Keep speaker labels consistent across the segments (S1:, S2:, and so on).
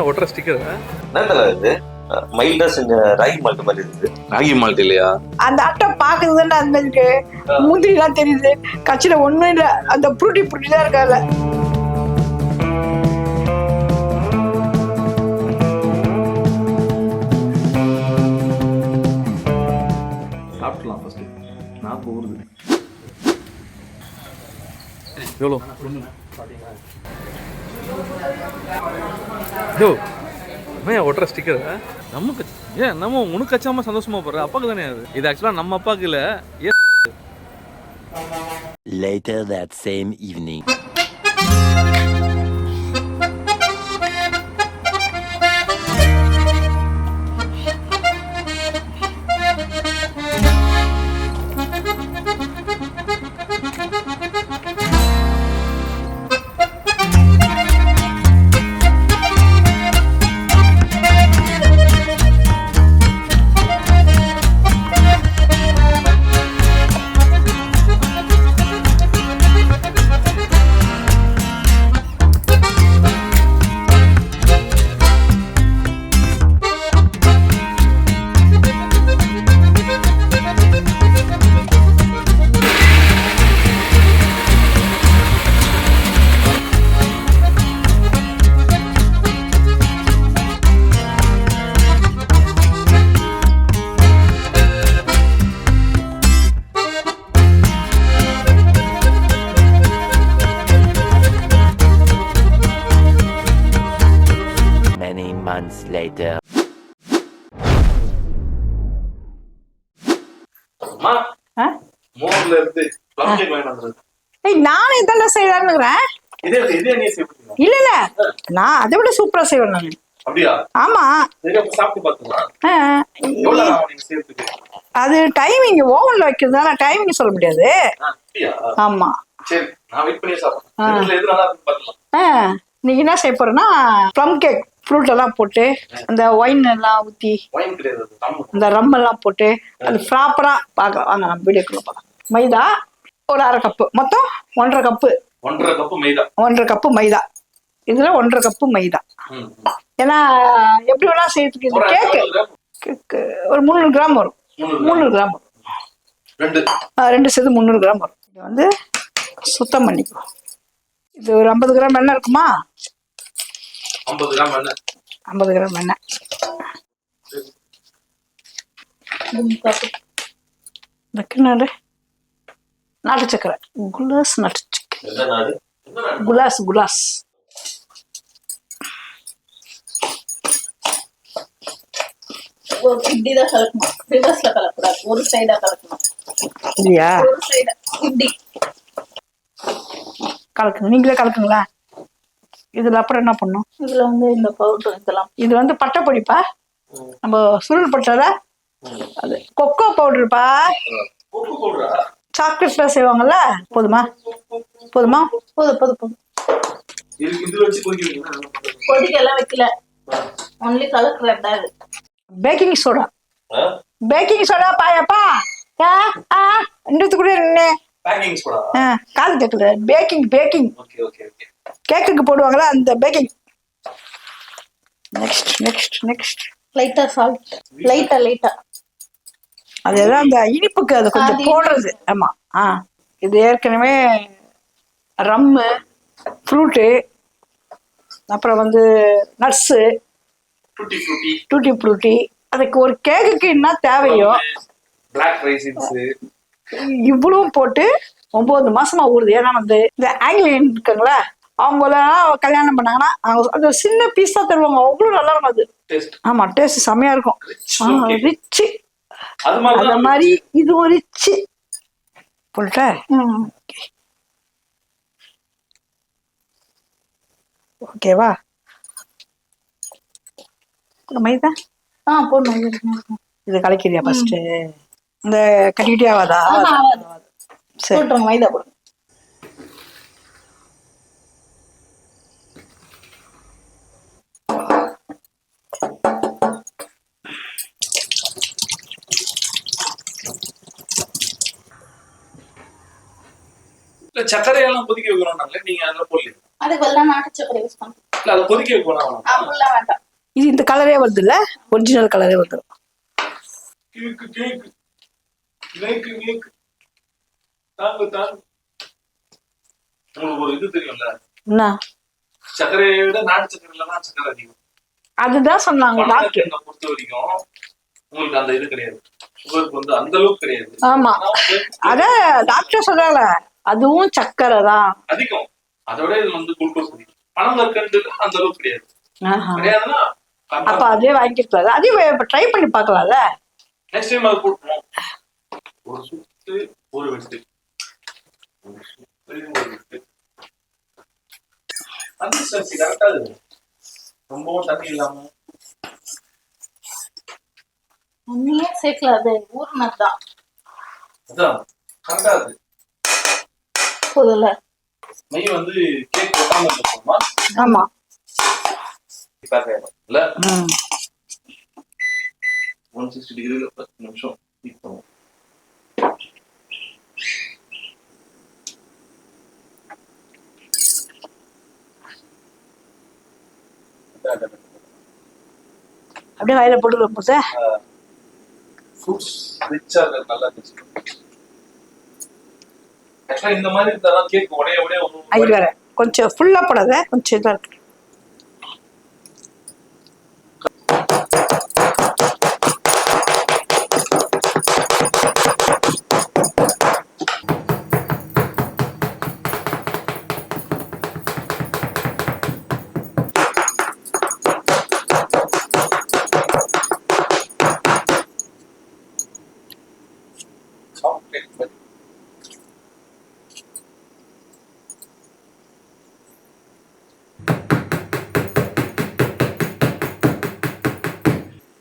S1: ஏன் ஒட்டுற ஸ்டிக்கர்
S2: என்னத்தல இது? மைல்டா செஞ்ச ராகி மால்ட் மாதிரி இருக்குது.
S1: ராகி மால்ட் இல்லையா?
S3: அந்த அட்டை பாக்குதுன்னு அந்த இருக்கு முந்திரி எல்லாம் தெரியுது. கட்சியில ஒண்ணும் இல்ல. அந்த புருட்டி புருட்டி தான் இருக்கால
S1: சாப்பிடலாம் ஃபர்ஸ்ட் நான் போகுது எவ்வளோ? யோ ஏன் ஒட்டுற ஸ்டிக்கர் நமக்கு ஏன் நம்ம உனக்கு கச்சாம சந்தோஷமா போடுற அப்பாக்கு தானே அது? இது ஆக்சுவலாக நம்ம அப்பாக்கு இல்லை
S4: Later that same evening.
S2: வந்துருக்கு
S3: ஏய் நானும் இதெல்லாம்
S2: சாப்பிடுங்க
S3: இல்ல இல்ல. நான் அதை விட சூப்பரா செய்வேன் நான்.
S2: அப்படியா?
S3: ஆமா. அது டைமிங் ஓவன்ல வைக்கிறதுனால டைமிங் சொல்ல முடியாது. ஆமா.
S2: சரி நான் வெயிட் பண்ணி
S3: ஆ.
S2: சாப்பிடுறேன் இதுல எது நல்லா இருக்குன்னு பாத்துக்கலாம்
S3: ஆ, இன்னைக்கு என்ன செய்ய போறேன்னா ப்ளம் கேக் ஃப்ரூட் எல்லாம் போட்டு அந்த ஒயின் எல்லாம்
S2: தம்மு
S3: இந்த ரம் எல்லாம் போட்டு அது ப்ராப்பரா பார்க்க வாங்க நம்ம வீடியோக்குள்ள பார்க்கலாம் மைதா ஒரு அரை கப்பு. மொத்தம் ஒன்றரை கப்பு.
S2: ஒன்றரை கப்பு மைதா.
S3: ஒன்றரை கப்பு மைதா. இதுல ஒன்றரை கப்பு மைதா. ஏன்னா எப்படி வேணா செய்யறதுக்கு இது
S2: ஒரு
S3: கேக்கு ஒரு முந்நூறு கிராம் வரும்.
S2: முந்நூறு கிராம்.
S3: வரும்.
S2: ரெண்டு.
S3: சேர்த்து முந்நூறு கிராம் வரும். இது வந்து சுத்தம் பண்ணிக்குவோம் இது ஒரு ஐம்பது கிராம் எண்ணெய் இருக்குமா?
S2: ஐம்பது கிராம் எண்ணெய்.
S3: ஐம்பது கிராம் எண்ணெய். நாட்டு சக்கரை. குலாஸ் நாட்டு சக்கரை. குலாஸ் குலாஸ்.
S5: ஒரு இப்படி தான் கலக்கணும். ரிவர்ஸ்ல கலக்கூடாது ஒரு சைடா கலக்கணும்.
S3: இல்லையா?
S5: ஒரு சைடா இப்படி
S3: கலக்குங்க. நீங்களே கலக்குங்களா? இதுல அப்புறம் என்ன பண்ணும்?
S5: இதுல வந்து இந்த பவுடர் இதெல்லாம்
S3: இது வந்து பட்டைப்பொடிப்பா நம்ம சுருள் பட்டத அது கொக்கோ பவுடர்ப்பா
S2: உப்பு போடுறா
S3: சாக்லேட்ல செய்வாங்கல்ல? போதுமா? போதுமா?
S5: போதும் போதும் போதும். கொதிக்கெல்லாம் வைக்கல. ஒன்லி கலக்குறதா இது
S3: பேக்கிங் சோடா? பேக்கிங் சோடா பாயப்பா? ஆ ஆ இன்னத்து கூட நின்று
S2: பேக்கிங் சோடா
S3: காது கேட்கல baking baking
S2: okay okay okay
S3: கேக்குக்கு போடுவாங்களா? அந்த பேக்கிங் நெக்ஸ்ட் நெக்ஸ்ட் நெக்ஸ்ட்
S5: லைட்டா சால்ட் லைட்டா லைட்டா
S3: அதுதான் அந்த இனிப்புக்கு அது கொஞ்சம் போடுறது. ஆமா. ஆ. இது ஏற்கனவே ரம்மு ஃப்ரூட்டு அப்புறம் வந்து நட்ஸு
S2: டூட்டி ஃப்ரூட்டி
S3: அதுக்கு ஒரு கேக்குக்கு என்ன தேவையோ இவ்வளவும் போட்டு ஒன்பது மாசமா ஊறுது. ஏன்னா வந்து இந்த ஆங்கிலியன் இருக்காங்களா அவங்களாம் கல்யாணம் பண்ணாங்கன்னா அவங்க அது சின்ன பீஸா தருவாங்க. அவ்வளவு நல்லா இருக்கும் அது.
S2: டேஸ்ட்
S3: ஆமா டேஸ்ட் செமையா இருக்கும். ரிச்சு
S2: அது மாதிரி
S3: அந்த மாதிரி இது ஒரு ரிச்சு போட்ட ஓகேவா மைதா?
S5: ஆ போடணும் இது
S3: கலக்கிறியா ஃபர்ஸ்ட் இந்த கட்டிக்கிட்டே ஆகாதா. சரி.
S5: மைதா போடுங்க
S2: இல்ல சர்க்கரையெல்லாம் கொதிக்க வைக்கிறோம் நாங்களே நீங்க அதெல்லாம் போடல
S5: அதுக்கு எல்லாம் நாட்டு சக்கரை யூஸ் பண்ணுங்க
S1: இல்ல அதை கொதிக்க வைக்கணும்.
S5: அப்படிலாம் வேண்டாம்.
S3: இது இந்த கலரே வருது இல்ல ஒரிஜினல் கலரே வந்துடும்
S1: கேக்கு கேக்கு கேக்கு கேக்கு தாங்க தாங்க. உங்களுக்கு ஒரு இது தெரியும்ல?
S3: என்ன?
S1: சர்க்கரையை விட நாட்டு சர்க்கரையில தான் சர்க்கரை அதிகம்.
S3: அதுதான் சொன்னாங்க டாக்டர்
S1: பொறுத்த வரைக்கும் உங்களுக்கு அந்த இது கிடையாது. உங்களுக்கு வந்து அந்த அளவுக்கு கிடையாது.
S3: ஆமா. அத டாக்டர் சொல்றாங்க. அதுவும் சக்கரை தான்.
S1: அதிகம். அதோட இது வந்து குளுக்கோஸ் அதிகம். பணம் கற்கண்டு அந்த அளவுக்கு கிடையாது. கிடையாதுன்னா
S3: அப்ப அதே வாங்கிருக்காரு அதே இப்ப ட்ரை பண்ணி பார்க்கலாம்ல?
S1: நெக்ஸ்ட் டைம் அது போட்டுருவோம் ஒரு சுத்து ஒரு வெட்டு. ஒரு சுத்து ஒரு வெட்டு. கன்சிஸ்டன்சி கரெக்டா இருக்கு. ரொம்பவும் தண்ணி இல்லாம.
S5: உண்மையே சேர்க்கல. அது ஊர்னதுதான்.
S1: அதான். கரெக்டா இருக்கு.
S5: போதும்ல.
S1: நெய் வந்து கேக் இருக்கணுமா?
S3: ஆமா.
S1: இல்ல. ஒன் சிக்ஸ்டி டிகிரில பத்து நிமிஷம் heat பண்ணுவோம்.
S3: அப்படியே வாயில போட்டுக்கலாம் போது
S1: ஃப்ரூட்ஸ் ரிச்சா நல்லா இருந்துச்சு ஆக்சுவலா இந்த மாதிரி இருந்தாதான் கேக் உடைய உடைய
S3: ஐயர் வேற. கொஞ்சம் ஃபுல்லா போடாத. கொஞ்சம் இதா இருக்கு.
S1: Soft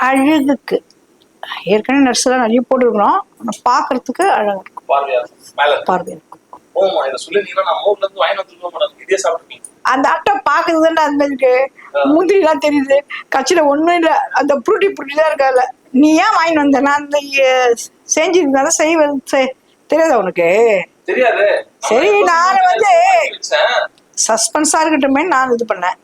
S3: அழகுக்கு. ஏற்கனவே நர்ஸ்லாம் நிறைய போட்டுருக்குறோம் ஆனா பார்க்கறதுக்கு அழகா இருக்கும். பார்வை அந்த அட்டை பார்க்கறதுன்னு அந்த மாதிரி இருக்கு முந்திரி எல்லாம் தெரியுது. கட்சியில ஒண்ணும் இல்ல. அந்த புருட்டி புருட்டி தான் இருக்காதுல நீ ஏன் வாங்கிட்டு வந்த? நான் அந்த செஞ்சிருந்தாலும் செய்வது செய்- தெரியாதா உனக்கு? சரி, நான் வந்து-. சஸ்பென்ஸா இருக்கட்டுமே நான் இது பண்ணேன்.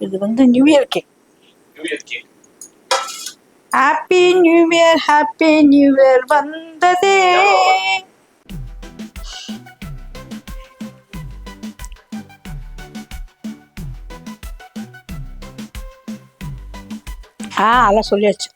S3: இது வந்து new year cake. Happy new year happy new year வந்ததே. ஆ அதெல்லாம் சொல்லியாச்சு.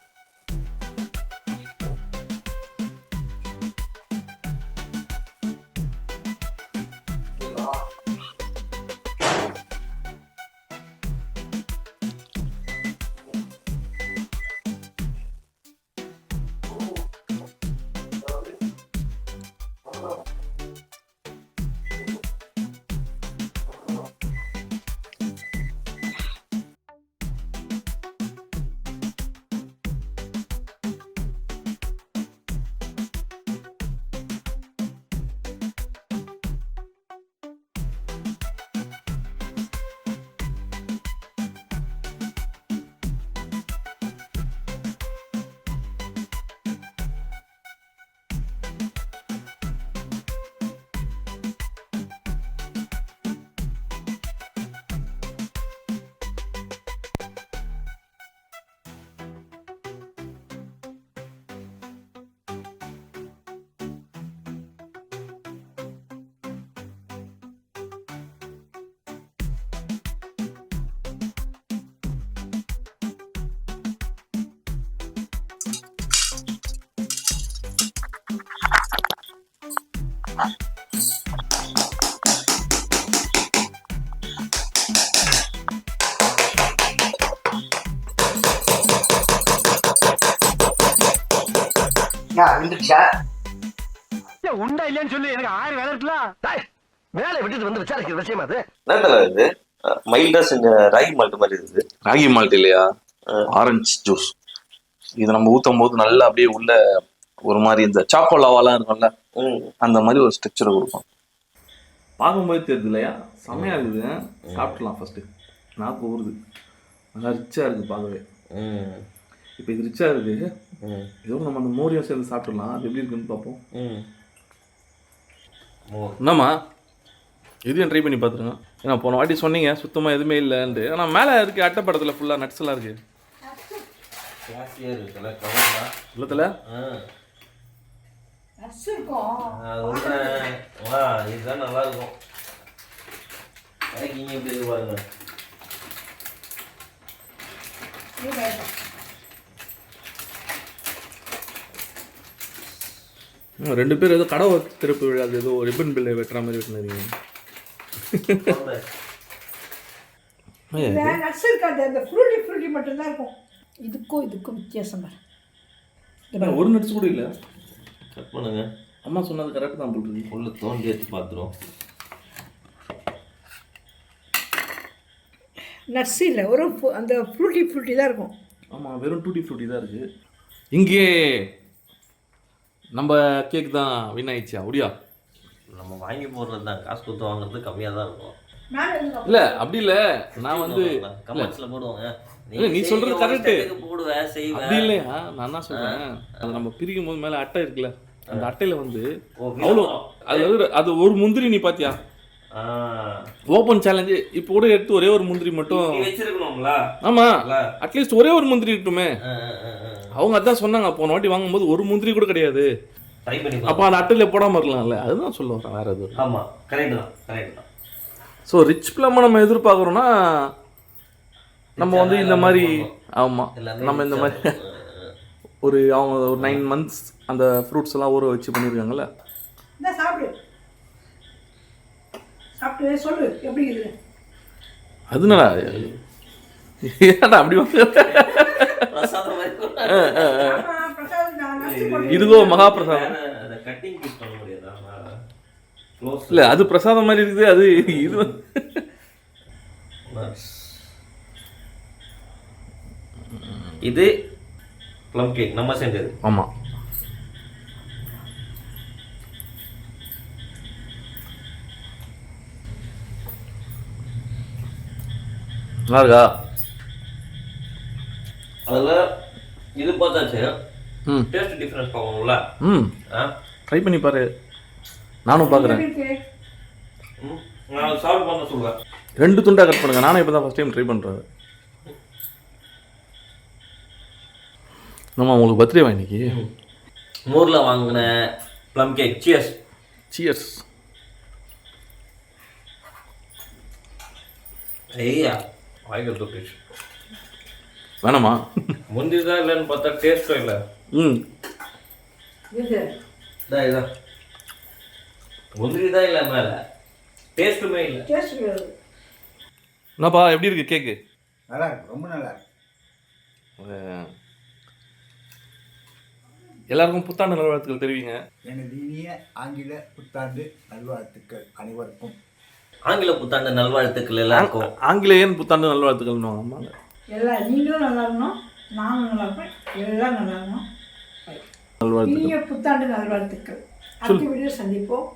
S6: உண்டா இல்லையான்னு சொல்லி. எனக்கு ஆயிரம் வேலை இருக்கலாம் வேலை விட்டுட்டு வந்து விசாரிக்கிற விஷயம் அது?
S2: என்னதுல இது? மைல்டா செஞ்ச ராகி மால்ட் மாதிரி இருக்குது.
S1: ராகி மால்ட் இல்லையா? Orange juice. இது நம்ம ஊத்தும் போது நல்லா அப்படியே உள்ள ஒரு மாதிரி இந்த சாக்கோ லாவாலாம் இருக்கும்ல அந்த மாதிரி ஒரு ஸ்ட்ரக்சரை கொடுக்கும். பார்க்கும்போது தெரியுது இல்லையா? செம்மையா இருக்குது. சாப்பிடலாம் ஃபர்ஸ்ட் நாக்கு ஊறுது. நல்லா ரிச்சாக இருக்குது பார்க்கவே. இப்போ இது ரிச்சாக இருக்குது. இதோட நம்ம அந்த மோரியம் சேர்ந்து சாப்பிடலாம் அது எப்படி இருக்குன்னு பார்ப்போம். என்னம்மா? இதையும் ட்ரை பண்ணி பார்த்துருங்க ஏன்னா போன வாட்டி சொன்னீங்க சுத்தமாக எதுவுமே இல்லைன்ட்டு. ஆனால் மேலே இருக்குது அட்டைப்படத்தில் ஃபுல்லாக நட்ஸ் எல்லாம் இருக்குது
S2: இதுதான் நல்லா இருக்கும் பேக்கிங் எப்படி இருக்கு பாருங்க.
S1: ரெண்டு பேர் ஏதோ கடை திறப்பு விழா அது ஏதோ ரிப்பன் பில்லை வெட்டுற மாதிரி வெட்டினீங்க
S3: நட்ஸ் இருக்காது அந்த ஃப்ரூட்டி ஃப்ரூட்டி மட்டும்தான் இருக்கும். இதுக்கும் இதுக்கும் வித்தியாசம் பாரு
S1: ஒரு நட்ஸ் கூட இல்லை.
S2: கட் பண்ணுங்க.
S1: அம்மா சொன்னது கரெக்ட் தான் போட்டுருக்கு
S2: உள்ள தோண்டி எடுத்து பார்த்துரும்.
S3: நட்ஸ் இல்லை ஒரு அந்த ஃப்ரூட்டி ஃப்ரூட்டி தான் இருக்கும்.
S1: ஆமாம் வெறும் டூட்டி ஃப்ரூட்டி தான் இருக்குது இங்கே நம்ம கேக் தான் வின் ஆயிடுச்சா? அப்படியா?
S2: நம்ம வாங்கி போடுறது தான். காசு கொடுத்து வாங்குறது கம்மியாக தான் இருக்கும்.
S1: இல்லை அப்படி இல்லை. நான் வந்து
S2: கமெண்ட்ஸில் போடுவாங்க.
S1: இல்ல, நீ சொல்றது correct.
S2: step-க்கு போடுவேன் செய்வேன்
S1: அப்படி இல்லையா? நான் என்ன சொல்கிறேன் அது நம்ம பிரிக்கும் போது மேலே அட்டை இருக்குல்ல. அந்த அட்டையில் வந்து அவ்வளோ. அது வந்து அது ஒரு முந்திரி நீ பாத்தியா?
S2: ஆ,
S1: ஓப்பன் சேலஞ்சு இப்போ கூட எடுத்து ஒரே ஒரு முந்திரி மட்டும்
S2: வச்சிருக்கணும்ல.
S1: ஆமா? அட்லீஸ்ட் ஒரே ஒரு முந்திரி இருக்கட்டுமே. அவங்க அதான் சொன்னாங்க போன வாட்டி வாங்கும்போது ஒரு முந்திரி கூட கிடையாது.
S2: ட்ரை பண்ணி
S1: அப்போ அந்த அட்டையில போடாம இருக்கலாம்ல அதுதான் சொல்ல வரேன் வேற எதுவும்
S2: ஆமா கரெக்ட் தான் கரெக்ட் தான்.
S1: ஸோ ரிச் பிளம்மை நம்ம எதிர்பார்க்குறோம்னா நம்ம வந்து இந்த மாதிரி ஆமா
S2: எல்லாமே
S1: நம்ம இந்த மாதிரி ஒரு அவங்க ஒரு நைன் மந்த்ஸ் அந்த ஃப்ரூட்ஸ் எல்லாம் ஊற வச்சு பண்ணியிருக்காங்கல்ல அதனால ஏன்டா அப்படி
S2: பிரசாதம்
S1: இதுவோ மகாபிரசாதம்
S2: வேற அதை கட்டிங் பீஸ் பண்ண முடியாதா க்ளோஸ்
S1: இல்ல அது பிரசாதம் மாதிரி இருக்குது அது இது.
S2: இது ப்ளம் கேக் நம்ம செஞ்சது.
S1: ஆமா. நல்லா இருக்கா?
S2: அதில் இது பார்த்தாச்சு.
S1: ம்.
S2: டேஸ்ட் டிஃப்ரென்ஸ் பார்க்கணும்ல
S1: ம்.
S2: ஆ?
S1: ட்ரை பண்ணி பாரு. நானும் பார்க்குறேன்.
S2: நான் சால்வ் பண்ண சொல்லுவேன்
S1: ரெண்டு துண்டா கட் பண்ணுங்க. நானும் இப்போ தான் ஃபஸ்ட் டைம் ட்ரை பண்ணுறேன் நம்ம உங்களுக்கு பர்த்டேவா இன்னைக்கு?
S2: ஊரில் வாங்கின ப்ளம் கேக் சியர்ஸ்
S1: சியர்ஸ்
S2: ஐயா வாய்கள் டூ
S1: வேணாமா?
S2: முந்திதான் இல்லைன்னு பார்த்தா டேஸ்ட்டும் இல்லை.
S1: ம்.
S3: இது.
S2: இதான் இதான் முந்திரி தான் இல்லை. மேலே டேஸ்ட்டுமே இல்லை.
S1: என்னப்பா எப்படி இருக்கு கேக்கு
S7: நல்லா இருக்கு ரொம்ப நல்லா இருக்கு.
S1: எல்லாருக்கும் புத்தாண்டு நல்வாழ்த்துக்கள் தெரிவிங்க.
S7: எனது இனிய ஆங்கில புத்தாண்டு நல்வாழ்த்துக்கள் அனைவருக்கும்.
S2: ஆங்கில புத்தாண்டு நல்வாழ்த்துக்கள் எல்லாருக்கும்.
S1: ஆங்கிலேயன் புத்தாண்டு நல்வாழ்த்துக்கள்னு ஆமாங்க
S3: எல்லா நீங்களும் நல்லா இருக்கணும் நானும் நல்லா இருப்பேன் எல்லாம் நல்லா இருக்கணும். இனிய புத்தாண்டு நல்வாழ்த்துக்கள். அடுத்த வீடியோ சந்திப்போம்.